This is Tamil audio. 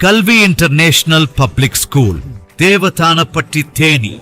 கல்வி international public school Devadhanapatti Theni.